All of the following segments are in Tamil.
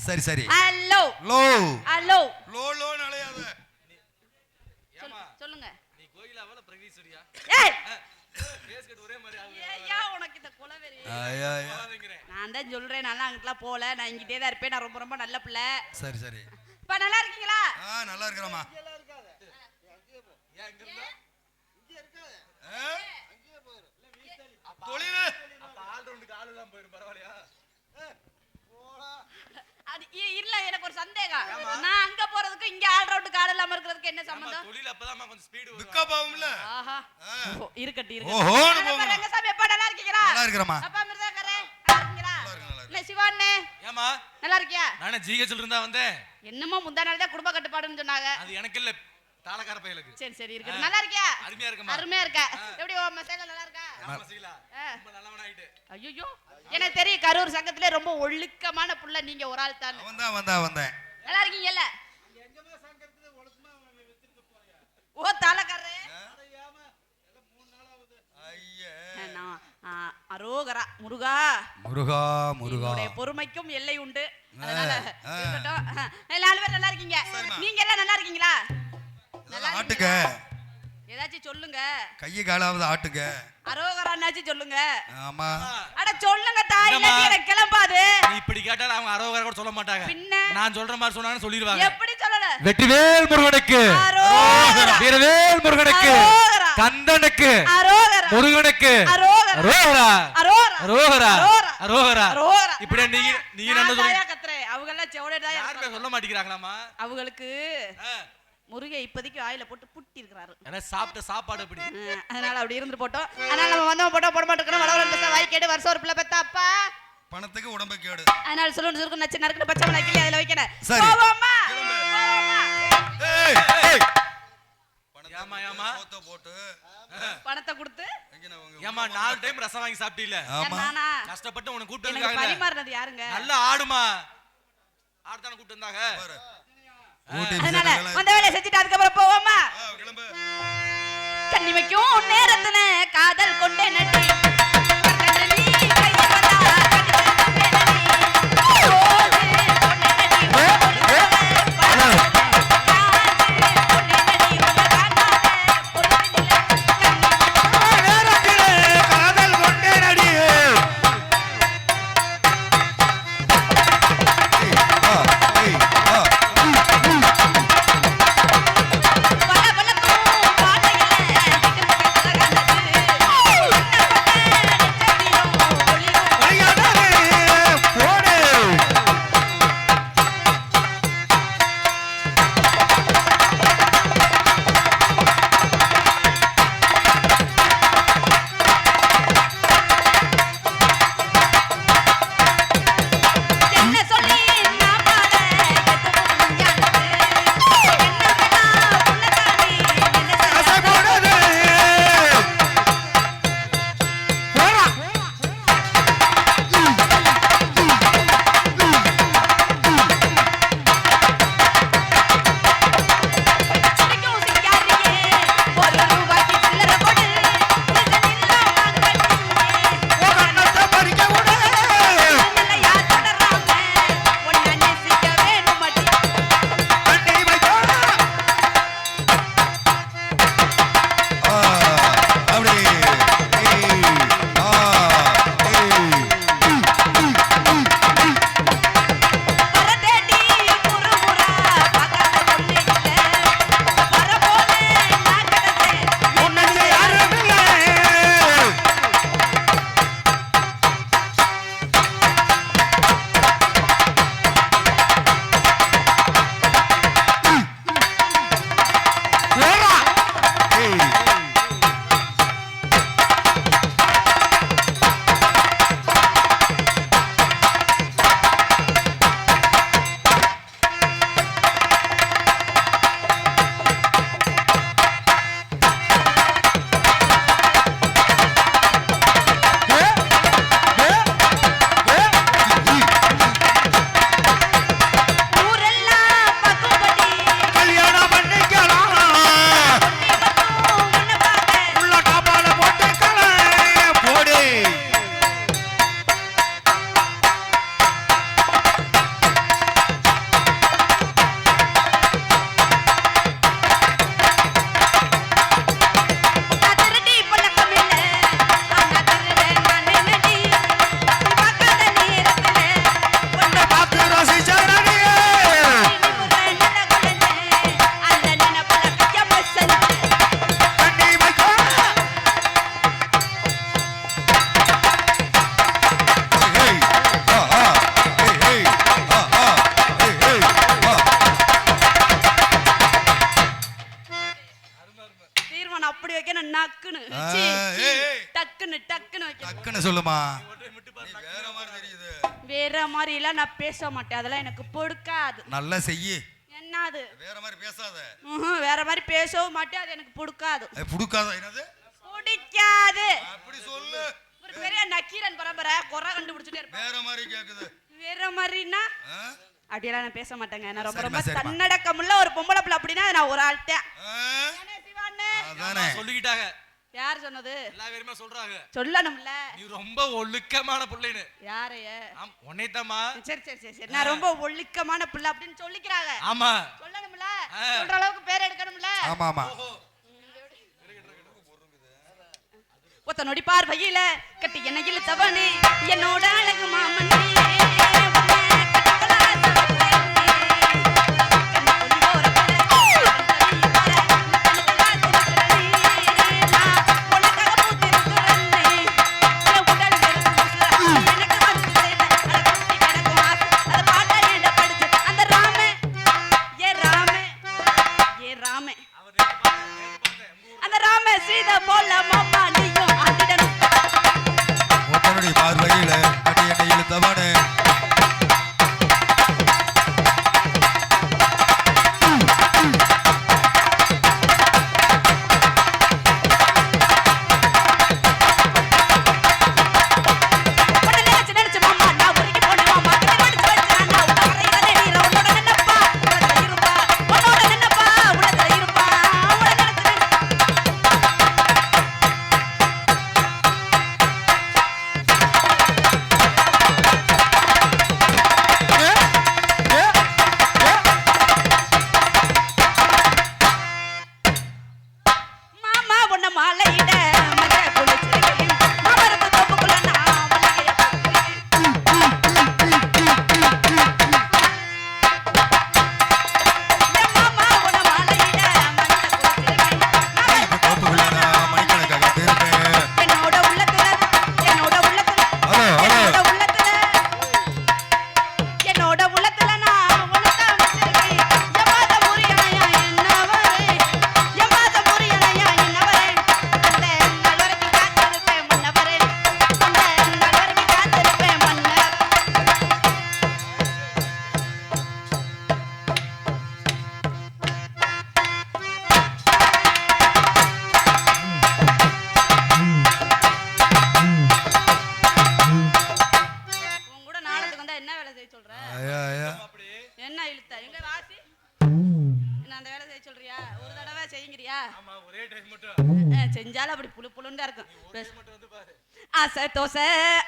சரி சரி. ஹலோ லோ ஹலோ லோ லோ அலையாத. ஏமா சொல்லுங்க. நீ கோயிலாவல பிரகதீஸ்வரியா ஏய்! பேஸ் கட் ஒரே மாதிரி ஆகுது. ஏய்யா உனக்கு இந்த குலவெறி. ஐயா, ஐயா. போகாதீங்கிறேன். நான் தான் சொல்றேன் நல்லா அங்கிட்டலாம் போல. நான் இங்கிட்டே தான் இருப்பேன். நான் ரொம்ப ரொம்ப நல்ல பிள்ளை. சரி சரி. இப்ப நல்லா இருக்கீங்களா? ஆ நல்லா இருக்கிறோமா தொழிலு அப்ப. ஆல் ரவுண்டுக்கு ஆளு தான் போயிடும் பரவாயில்லையா? அது இல்ல எனக்கு ஒரு சந்தேகம். நான் அங்க போறதுக்கு இங்க ஆல் ரவுண்டு கால் இல்லாம இருக்கிறதுக்கு என்ன சம்பந்தம்? தொழில் அப்பதான் கொஞ்சம் ஸ்பீடு பிக்கப் ஆகும்ல ஆஹா. ஓ, ஓஹோன்னு இருக்கட்டும். போகணும். ரங்கசாமி எப்பா நல்லா இருக்கீங்களா? நல்லா இருக்கிறோமா அப்பா மிருதாகரே நல்லா இருக்கீங்களா? இருக்கு, இருக்கு. இல்ல சிவாண்ணே. ஏமா நல்லா இருக்கியா? நானே ஜிஹெச்ல இருந்தா வந்தேன். என்னமோ முந்தா நாள் தான் குடும்ப கட்டுப்பாடுன்னு சொன்னாங்க. அது எனக்கு இல்ல தாளக்கார பையலுக்கு. சரி சரி இருக்கட்டும். நல்லா இருக்கியா? அருமையா இருக்குமா அருமையா இருக்க. எப்படி உன் மசாலா நல்லா ஐயோ எனக்கு தெரியும் கரூர் சங்கத்திலே ரொம்ப ஒழுக்கமான புள்ள நீங்க ஒரு ஆள் தான். அவன் தான் வந்தா வந்தேன் நல்லா இருக்கீங்கல்ல? ஓ தலைக்காரரு ஐயே. நான், ஆ, அரோகரா முருகா. முருகா முருகா. பொறுமைக்கும் எல்லை உண்டு. அதனால நாலு பேர் நல்லா இருக்கீங்க. நீங்க எல்லாம் நல்லா இருக்கீங்களா? இதெல்லாம் ஆட்டுங்க ஏதாச்சும் சொல்லுங்க. கையை காலாவது ஆட்டுங்க. அரோகரான்னாச்சும் சொல்லுங்க. ஆமா. அட சொல்லுங்க தாய் எனக்கு கிளம்பாது. நீ இப்படி கேட்டாலும் அவங்க அரோகர கூட சொல்ல மாட்டாங்க. பின்ன? நான் சொல்ற மாதிரி சொன்னாங்கன்னு சொல்லிடுவாங்க. எப்படி சொல்லல? வெற்றிவேல் முருகனுக்கு. அரோகரா. வீரவேல் முருகனுக்கு. அரோகரா. கந்தனுக்கு. அரோகரா. முருகனுக்கு. அரோகரா. அரோகரா. அரோகரா. அரோகரா. இப்படி நீங்க நான் என்ன கத்துறேன். அவங்க எல்லாம் செவடே யாருமே சொல்ல மாட்டேங்கிறாங்களாமா அவங்களுக்கு முருகை இப்போதைக்கு ஆயில போட்டு புட்டி இருக்கிறாரு ஏன்னா சாப்பிட்ட சாப்பாடு அப்படி அதனால அப்படி இருந்து போட்டோம். அதனால நம்ம வந்தவன் போட்டோம் போட மாட்டேங்கிறோம். வளவள பேச வாய் கேட்டு வருஷம் ஒரு பிள்ளை பெத்த அப்பா. பணத்துக்கு உடம்பு கேடு. அதனால சொல்லணும் சுருக்கு நச்சு நறுக்கு பச்சை மிளகாய் கிள்ளி அதுல சரி. போவோமா? பணத்தை கொடுத்து. ஏமா நாலு டைம் ரசம் வாங்கி சாப்பிட்டீல கஷ்டப்பட்டு உனக்கு கூப்பிட்டு பரிமாறினது யாருங்க? நல்லா ஆடுமா? ஆடுதானே கூப்பிட்டு இருந்தாங்க அதனால வந்த வேலையை செஞ்சுட்டு அதுக்கப்புறம் போவோமா? கண்ணிமைக்கும் நேரத்துல காதல் கொண்டே நடி நான் பேச மாட்டேன். அதெல்லாம் எனக்கு பிடிக்காது. நல்லா செய்யி. என்னது? வேற மாதிரி பேசாத. வேற மாதிரி பேசவும் மாட்டேன். அது எனக்கு பிடிக்காது. பிடிக்காத என்னது? பிடிக்காது. அப்படி சொல்லு. ஒரு பெரிய நக்கீரன் பரம்பரை. குறை கண்டுபிடிச்சிட்டே இருப்பேன் வேற மாதிரி கேக்குது. வேற மாதிரினா அப்படியெல்லாம் நான் பேச மாட்டேங்க. நான் ரொம்ப ரொம்ப தன்னடக்கமுள்ள ஒரு பொம்பளை பிள்ளை அப்படின்னா நான் ஒரு ஆள்கிட்ட சொல்லிக்கிட்டாங்க. யார் சொன்னது? எல்லா பேருமே சொல்றாங்க. சொல்லணும்ல. நீ ரொம்ப ஒழுக்கமான பிள்ளைன்னு. யாரைய? உன்னைத்தம்மா. சரி சரி சரி சரி. நான் ரொம்ப ஒழுக்கமான பிள்ளை அப்படின்னு சொல்லிக்கிறாங்க. ஆமா. சொல்லணும்ல. சொல்ற அளவுக்கு பேர் எடுக்கணும்ல. ஆமா ஆமா. ஒத்த நொடி பார்வையில கட்டி என்னையில் தவணி. என்னோட அழகு மாமன். hace toser.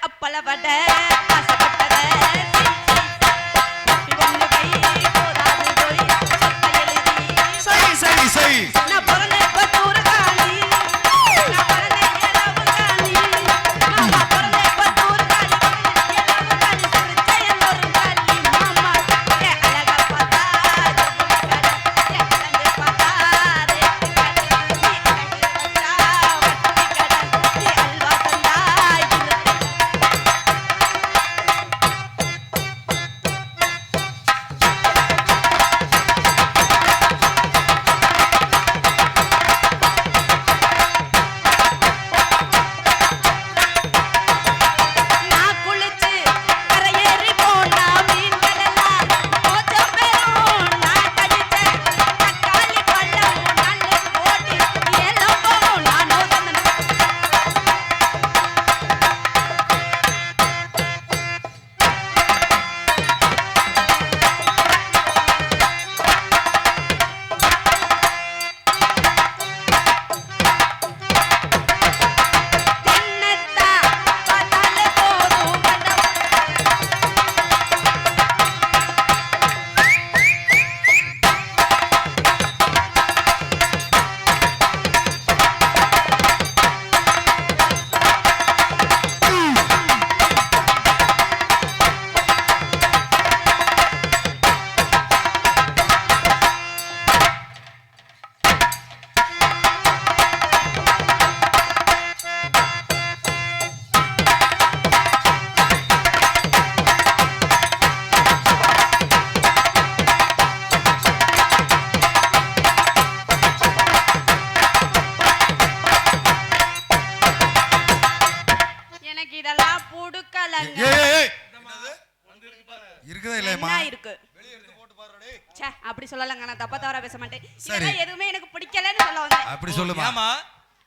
சரி. எதுவுமே எனக்கு பிடிக்கலன்னு சொல்ல வந்தேன். அப்படி சொல்லுமா? ஏமா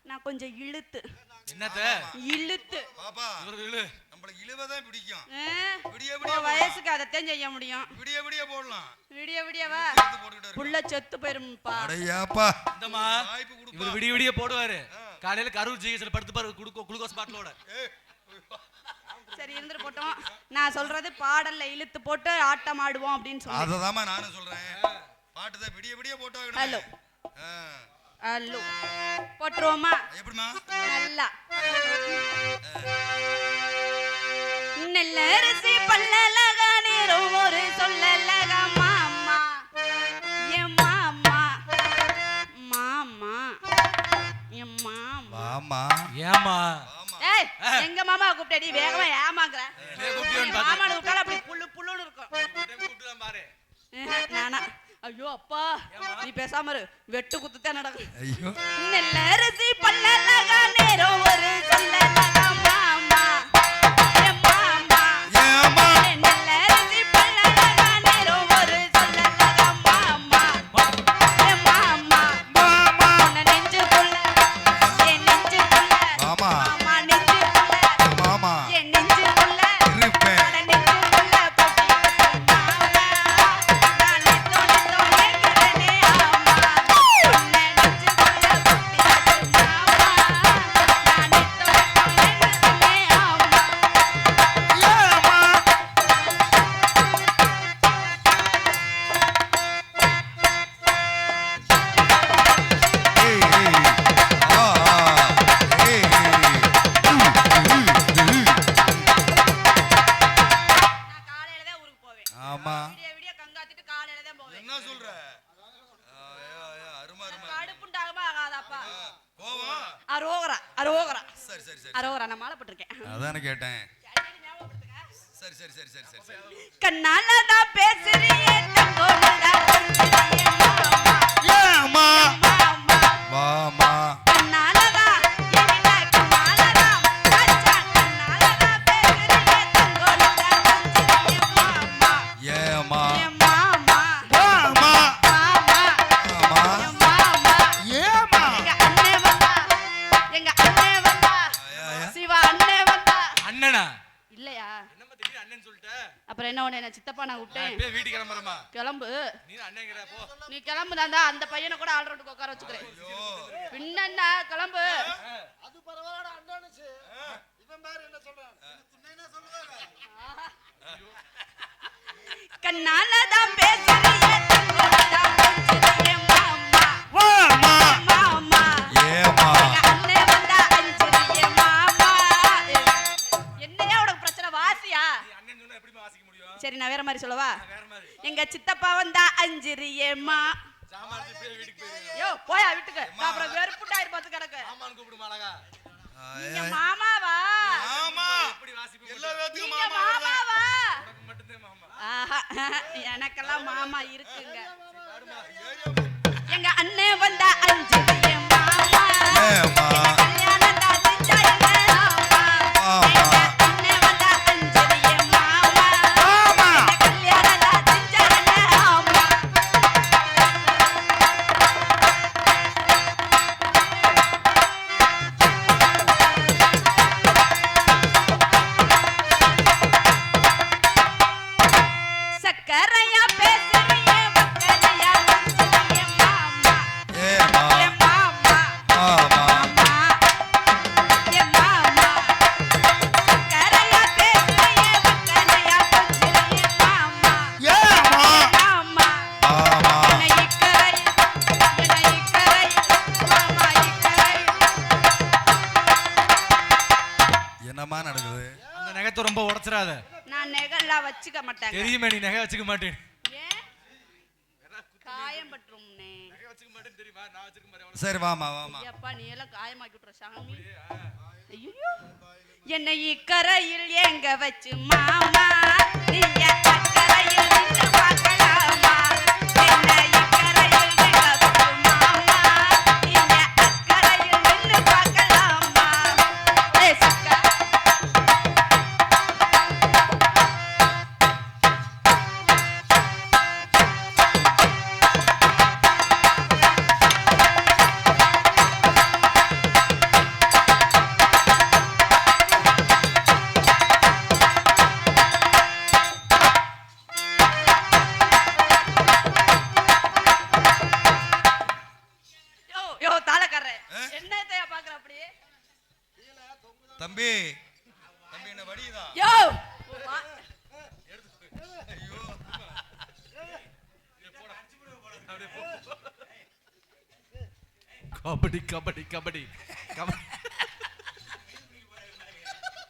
நான் கொஞ்சம் இழுத்து. என்னத்த? இழுத்து. பாப்பா இவரு இழு. நம்மளுக்கு இழுவதான் பிடிக்கும். விடிய விடிய வயசுக்கு அதைத்தான் செய்ய முடியும். விடிய விடிய போடலாம். விடிய விடியவா. புள்ள செத்து போயிரும்பா அடையாப்பா. கொடுப்பா. இவர் விடிய விடிய போடுவாரு. காலையில கரூர் ஜிஹெச்ல படுத்து பாரு குளுக்கோ குளுக்கோஸ் பாட்டிலோட. சரி இருந்துட்டு போட்டோம். நான் சொல்றது பாடல்ல இழுத்து போட்டு ஆட்டம் ஆடுவோம் அப்படின்னு சொன்னேன் அததாம்மா நானும் சொல்றேன். பாட்டு தான் விடிய விடிய போட்டாங்க ஹலோ. ஹலோ. போட்டுருவோமா? எப்படிமா நல்லா. நெல்லரிசி பல்லலக நீரும் ஒரு சொல்லலக மாமா. என் மாமா. மாமா. என் மாமா. வாமா ஏமா ஏய் எங்க மாமா கூப்பிட்டடி வேகமா ஏமாங்கற. மாமா கூப்பிட்டாலும் அப்படி புல்லு புல்லுன்னு இருக்கும். பாரு. நானா. ஐயோ அப்பா. நீ பேசாம இரு. வெட்டு குத்துத்தான் நடக்கும் ஐயோ. நெல்லரிசி பல்லலக நேரம் ஒரு அண்ணனா? இல்லையா? அப்புறம் என்ன நான் சித்தப்பா நான் வீட்டுக்கு கிளம்புறேம்மா. கிளம்பு. நீ அண்ணங்கிற போ. நீ அந்த பையனை கூட ஆள் ரோட்டுக்கு உட்கார வச்சுக்கிறேன். பின்னா கிளம்பு. அது பரவாயில்ல அண்ணனுச்சு. இவன் பேர் என்ன சொல்றான். துணைனா சொல்லுவாங்க சரி நான் வேற மாதிரி சொல்லவா? வேற மாதிரி எங்க சித்தப்பா வந்தா போயிரு யோ போயா வீட்டுக்கு. நான் அப்புறம் வெறுப்புட்டாயிரு பார்த்து கிடக்கு. மாமாவா? மாமா? மாமாவா உனக்கு மட்டும்தான் மாமா ஆஹா, எனக்கெல்லாம் மாமா இருக்குங்க. எங்க அண்ணே வந்தா அஞ்சிறியே மாமா மாட்டேன். சரி வாமா வாமா நீ எல்லாம் காயமாக்கி விட்டுற சாமி. ஐயோ என்னை இக்கரையில் எங்க வச்சு மாமா? நீங்க அக்கறையில் கபடி கபடி கபடி.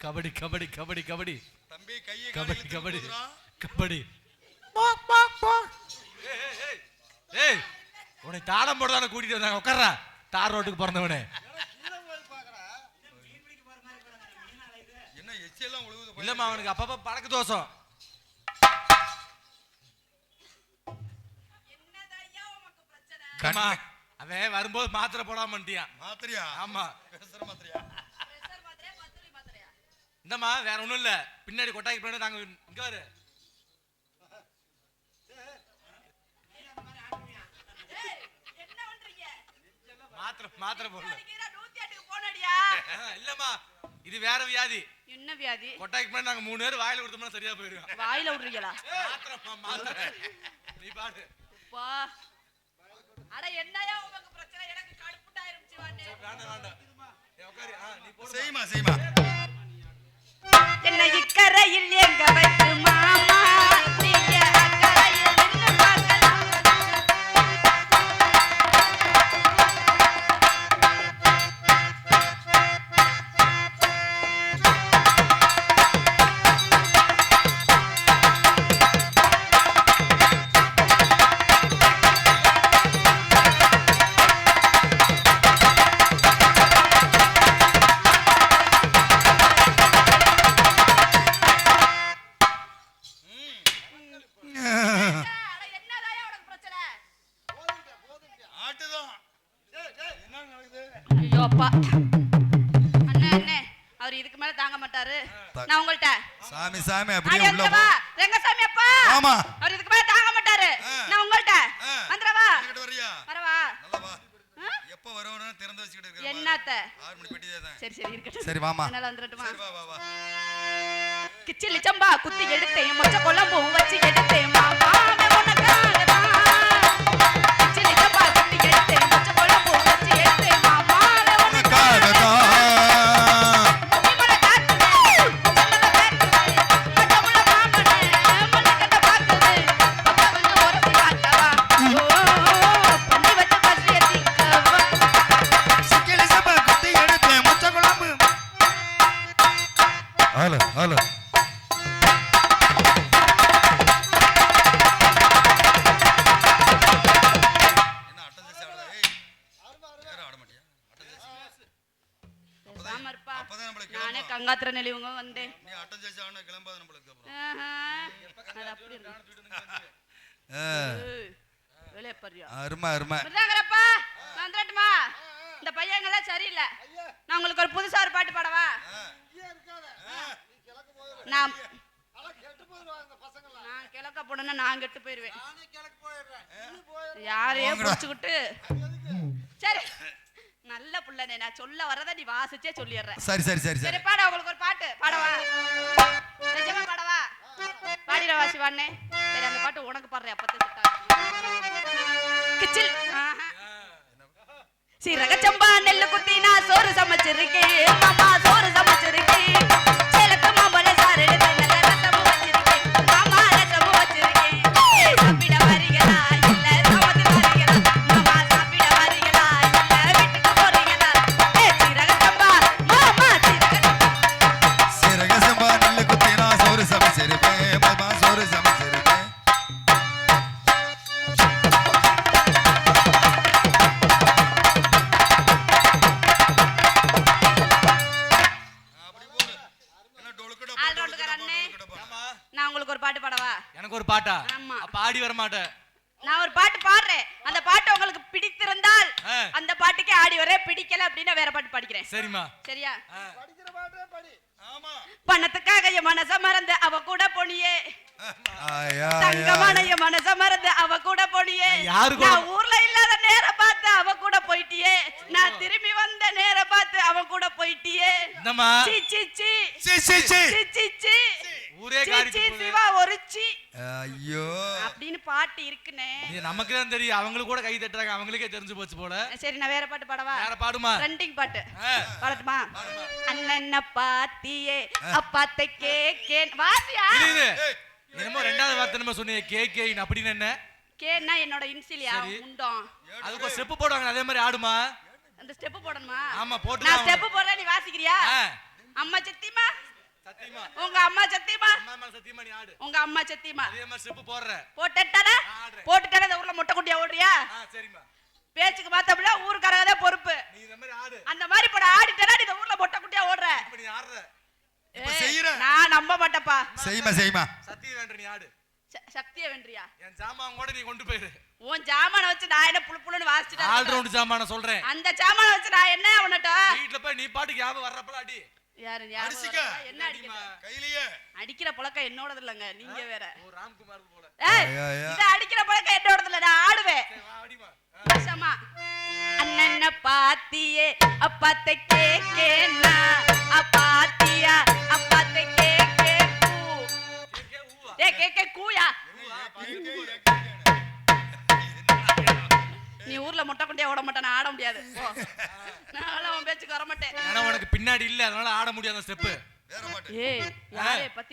கபடி கபடி கபடி கபடி. தம்பி கையை கபடி கபடி கபடி. ஏய் உன்னை தாடம் போடுதான கூட்டிட்டு வந்தாங்க. உட்கார்றா. தார் ரோட்டுக்கு பிறந்தவனே. இல்லம்மா அவனுக்கு அப்பப்ப பழக்க தோஷம் அவன் வரும்போது மாத்திரை போடாம பண்ணிட்டியான் ஆமா. மாத்திரையா? இந்தம்மா வேற ஒண்ணும் இல்ல. பின்னாடி கொட்டாய் பின்னாடி நாங்க இங்க வரு. மாத்திரை மாத்திரை போடல. இல்லம்மா. இது வேற வியாதி. என்ன வியாதி? கொட்டாய்க்கு பின்னாடி நாங்க மூணு பேர் வாயில கொடுத்தோம்னா சரியா போயிருவோம். வாயில விடுறீங்களா? நீ பாடு. அட என்னையா உமக்கு பிரச்சனை? எனக்கு கடுப்புட்டாயிரும் சிவானே வேண்டாம் வேண்டாம். ஏய், உட்காரு ஆ, நீ போடு செய்யுமா செய்யுமா என்ன இக்கரையில் எங்க வைத்து மாமா. வருவனு திறந்து வச்சுக்கிட்டு இருக்கிற என்னத்த? ஆறு மணி பெட்டியே தான். சரி சரி இருக்கட்டும். சரி, வாம்மா. என்னால வந்துடட்டுமா? சரி வா வா வா. கிச்சிலி சம்பா குத்தி எடுத்தேன். மொச்ச குழம்பும் வச்சு எடுத்தேன். மாமா நானே கங்காத்திர நெளிவங்க வந்தேன் நீ இந்த பையன் எல்லாம் சரியில்லை. நான் உங்களுக்கு ஒரு புதுசா ஒரு பாட்டு பாடவா? நான் நான் கிழக்க போனேன்னா நான் கெட்டு போயிருவேன். யாரையும் பிடிச்சுக்கிட்டு. சரி. நல்ல புள்ளனே நான் சொல்ல வரத நீ வாசிச்சே சொல்லிடுறேன். சரி சரி சரி சரி. சரி பாட உங்களுக்கு ஒரு பாட்டு பாடவா? நிஜமா பாடவா? பாடிடவா சிவானே சரி அந்த பாட்டு உனக்கு பாடுறேன் அப்பத்தே கிச்சில். சீரக சம்பா நெல்லு குத்தி நான் சோறு சமைச்சிருக்கேன். மாமா சோறு நான் ஒரு பாட்டு பாடுறேன். அந்த பாட்டு உங்களுக்கு பிடித்திருந்தால் அந்த பாட்டுக்கே ஆடி வரே பிடிக்கல அப்படின்னு வேற பாட்டு பாடிக்கிறேன். சரிமா சரியா? பணத்துக்காக என் மனச மறந்து அவ கூட போனியே. தங்கமான என் மனச மறந்து அவ கூட போனியே. நான் ஊர்ல இல்லாத நேரம் பார்த்து அவ கூட போயிட்டியே. நான் திரும்பி வந்த நேரம் பார்த்து அவ கூட போயிட்டியே. சீ. சீ சீ சீ. சீ சீ சீ. ஊரே காரி. சிவா ஒரு சி. ஐயோ. அப்படின்னு பாட்டு இருக்குனே. இது நமக்கு தான் தெரியும். அவங்களுக்கு கூட கை தட்டுறாங்க. அவங்களுக்கே தெரிஞ்சு போச்சு போல. சரி நான் வேற பாட்டு பாடவா? வேற பாடுமா? ட்ரெண்டிங் பாட்டு. பாடட்டுமா? அண்ணன பாத்தியே அப்பாத்தை கேக்கேன். வாசியா இரு, இரு. என்னமோ ரெண்டாவது வார்த்தை நம்ம சொன்னீங்க. கே கே அப்படின்னு என்ன? கேன்னா என்னோட இன்சிலியா. முண்டம். அதுக்கு ஒரு ஸ்டெப் போடுவாங்க அதே மாதிரி ஆடுமா? அந்த ஸ்டெப் போடணுமா? ஆமா, போட்டு நான் ஸ்டெப் போடுறேன் நீ வாசிக்கிறியா? அம்மா சத்தியமா சத்தியமா? உங்க அம்மா சத்தியமா? அம்மா சத்தியமா நீ ஆடு. உங்க அம்மா சத்தியமா? அதே மாதிரி ஸ்டெப் போடுற. போட்டுட்டானா ஆடுறேன். போட்டுட்டானே இந்த ஊர்ல மொட்டை குட்டியா ஓடுறியா பேச்சுக்கு பார்த்தோம்னா ஊருக்காரங்க தான் பொறுப்பு. நீ இந்த மாதிரி ஆடு. அந்த மாதிரி போட ஆடிட்டனா நீ இந்த ஊர்ல மொட்டை குட்டியா ஓடுற. இப்ப நீ ஆடுற. இப்ப செய்யற. நான் நம்ப மாட்டேப்பா செய்யுமா செய்யுமா? சத்தியம் வேண்ட நீ ஆடு. சக்தியை வென்றியா என் ஜாமான் கூட நீ கொண்டு போயிரு. உன் ஜாமான வச்சு நான் என்ன புழு புழுன்னு வாசிச்சுட்டா ஆல் ரவுண்ட் ஜாமான சொல்றேன். அந்த ஜாமான வச்சு நான் என்ன உன்னட்ட? வீட்டுல போய் நீ பாட்டுக்கு ஞாபகம் வர்றப்பல அடி. யாரு? என்ன அடிக்கிற கையிலேயே. அடிக்கிற பழக்கம் என்னோடது இல்லைங்க நீங்க வேற. ஓ ராம்குமார் போல. இத அடிக்கிற பழக்கம் என்னோடது இல்ல நான் ஆடுவேன். சரி, வா, அடிமா ஆ. பேசாமா அண்ணன பாத்தியே அப்பாத்த கேக்கேனா அப்பாத்தியா அப்பாத்த கேக்கே கூ கேக்கே கூயா. நீ ஊர்ல மொட்டை கொண்டே ஓட மாட்டேன் ஆட முடியாது. நான் அவன் பேச்சுக்கு வர மாட்டேன். ஆனா உனக்கு பின்னாடி இல்ல அதனால ஆட முடியாத ஸ்டெப்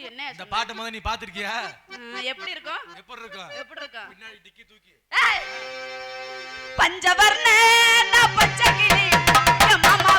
என்ன பாட்டு நீ பாத்திருக்கியா எப்படி எப்படி இருக்கும்? பஞ்சவர்ண பச்சகிளி மாமா